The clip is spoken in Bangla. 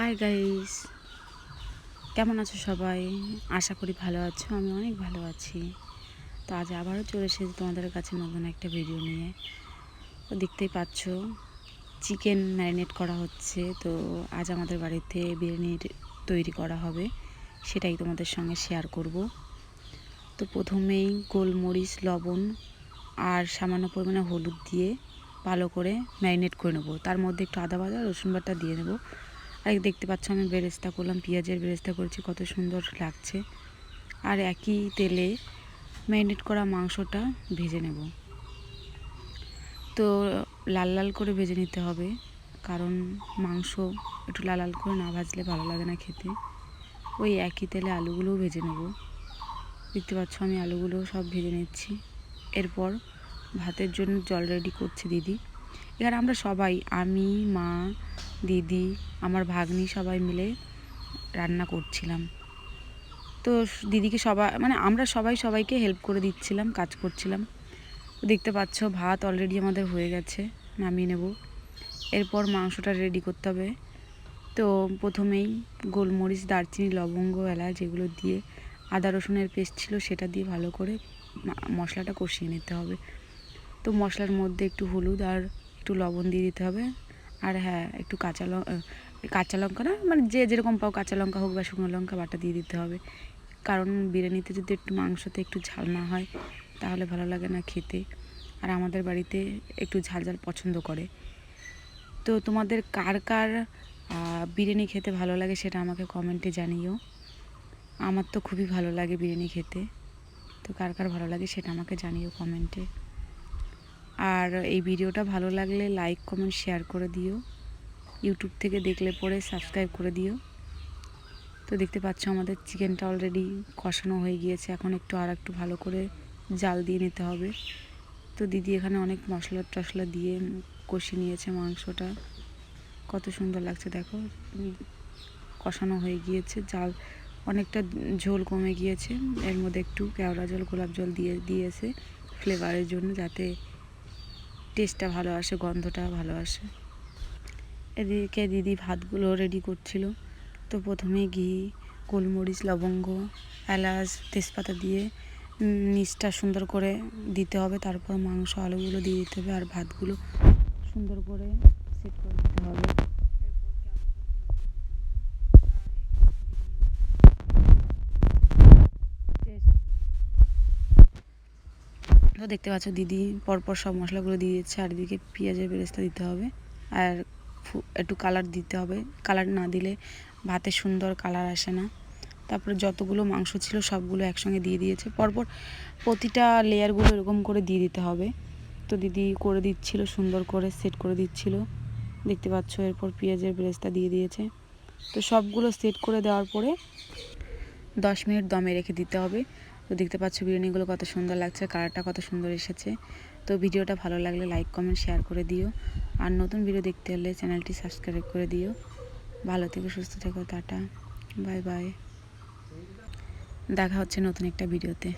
হাই গাইস কেমন আছো সবাই? আশা করি ভালো আছো, আমি অনেক ভালো আছি। তো আজ আবারও চলে এসেছি তোমাদের কাছে নতুন একটা ভিডিও নিয়ে। তো দেখতেই পাচ্ছ চিকেন ম্যারিনেট করা হচ্ছে। তো আজ আমাদের বাড়িতে বিরিয়ানি তৈরি করা হবে, সেটাই তোমাদের সঙ্গে শেয়ার করব। তো প্রথমেই গোলমরিচ, লবণ আর সামান্য পরিমাণে হলুদ দিয়ে ভালো করে ম্যারিনেট করে নেব। তার মধ্যে একটু আদা বাটা, রসুন বাটা দিয়ে নেব এই দেখতে পাচ্ছ আমি বেরেস্তা করলাম, পেঁয়াজের বেরেস্তা করেছি, কত সুন্দর লাগছে। আর একই তেলে ম্যারিনেট করা মাংসটা ভেজে নেব। তো লাল লাল করে ভেজে নিতে হবে, কারণ মাংস একটু লাল লাল করে না ভাজলে ভালো লাগে না খেতে। ওই একই তেলে আলুগুলোও ভেজে নেব। দেখতে পাচ্ছ আমি আলুগুলো সব ভেজে নিচ্ছি। এরপর ভাতের জন্য জল রেডি করছে দিদি। এখানে আমরা সবাই, আমি, মা, দিদি, আমার ভাগ্নি সবাই মিলে রান্না করছিলাম। তো দিদিকে সবাই মানে আমরা সবাই সবাইকে হেল্প করে দিচ্ছিলাম, কাজ করছিলাম। দেখতে পাচ্ছ, ভাত অলরেডি আমাদের হয়ে গেছে, নামিয়ে নেব। এরপর মাংসটা রেডি করতে হবে। তো প্রথমেই গোলমরিচ, দারচিনি, লবঙ্গ, এলাচ যেগুলো দিয়ে আদা রসুনের পেস্ট ছিল সেটা দিয়ে ভালো করে মশলাটা কষিয়ে নিতে হবে। তো মশলার মধ্যে একটু হলুদ আর একটু লবণ দিয়ে দিতে হবে। আর হ্যাঁ একটু কাঁচা লঙ্কা কাঁচা লঙ্কা না মানে যে যেরকম পাও কাঁচা লঙ্কা হোক বা শুকনো লঙ্কা বাটা দিয়ে দিতে হবে। কারণ বিরিয়ানিতে যদি একটু মাংসতে একটু ঝাল না হয়, তাহলে ভালো লাগে না খেতে। আর আমাদের বাড়িতে একটু ঝাল ঝাল পছন্দ করে। তো তোমাদের কার কার বিরিয়ানি খেতে ভালো লাগে সেটা আমাকে কমেন্টে জানিও। আমার তো খুবই ভালো লাগে বিরিয়ানি খেতে। তো কার কার ভালো লাগে সেটা আমাকে জানিও কমেন্টে আর এই ভিডিওটা ভালো লাগলে লাইক কমেন্ট শেয়ার করে দিও। ইউটিউব থেকে দেখলে পরে সাবস্ক্রাইব করে দিও। তো দেখতে পাচ্ছ আমাদের চিকেনটা অলরেডি কষানো হয়ে গিয়েছে। এখন একটু আর একটু ভালো করে জাল দিয়ে নিতে হবে। তো দিদি এখানে অনেক মশলা টশলা দিয়ে কষিয়ে নিয়েছে মাংসটা। কত সুন্দর লাগছে, দেখো। কষানো হয়ে গিয়েছে, জাল অনেকটা ঝোল কমে গিয়েছে। এর মধ্যে একটু কেওড়া জল, গোলাপ জল দিয়ে, দিয়েছে ফ্লেভারের জন্য যাতে টেস্টটা ভালো আসে, গন্ধটা ভালো আসে। এদিকে দিদি ভাতগুলো রেডি করছিল। তো প্রথমে ঘি, গোলমরিচ, লবঙ্গ, এলাচ, তেজপাতা দিয়ে নিচটা সুন্দর করে দিতে হবে। তারপর মাংস, আলুগুলো দিয়ে দিতে হবে আর ভাতগুলো সুন্দর করে সেট করে দিতে হবে তো দেখতে পাচ্ছ, দিদি পরপর সব মশলাগুলো দিয়ে দিচ্ছে আর এদিকে পেঁয়াজের বেরেস্তা দিতে হবে আর একটু কালার দিতে হবে। কালার না দিলে ভাতে সুন্দর কালার আসে না। তারপরে যতগুলো মাংস ছিল সবগুলো একসঙ্গে দিয়ে দিয়েছে। পরপর প্রতিটা লেয়ারগুলো এরকম করে দিয়ে দিতে হবে। তো দিদি করে দিচ্ছিল, সুন্দর করে সেট করে দিচ্ছিল। দেখতে পাচ্ছ, এরপর পেঁয়াজের বেরেস্তা দিয়ে দিয়েছে। তো সবগুলো সেট করে দেওয়ার পরে দশ মিনিট দমে রেখে দিতে হবে। তো দেখতে পাচ্ছ বিরিয়ানিগুলো কত সুন্দর লাগছে, কালারটা কত সুন্দর এসেছে। তো ভিডিওটা ভালো লাগলে লাইক কমেন্ট শেয়ার করে দিও। আর নতুন ভিডিও দেখতে হলে চ্যানেলটি সাবস্ক্রাইব করে দিও। ভালো থেকো, সুস্থ থেকো, টাটা বাই বাই দেখা হচ্ছে নতুন একটা ভিডিওতে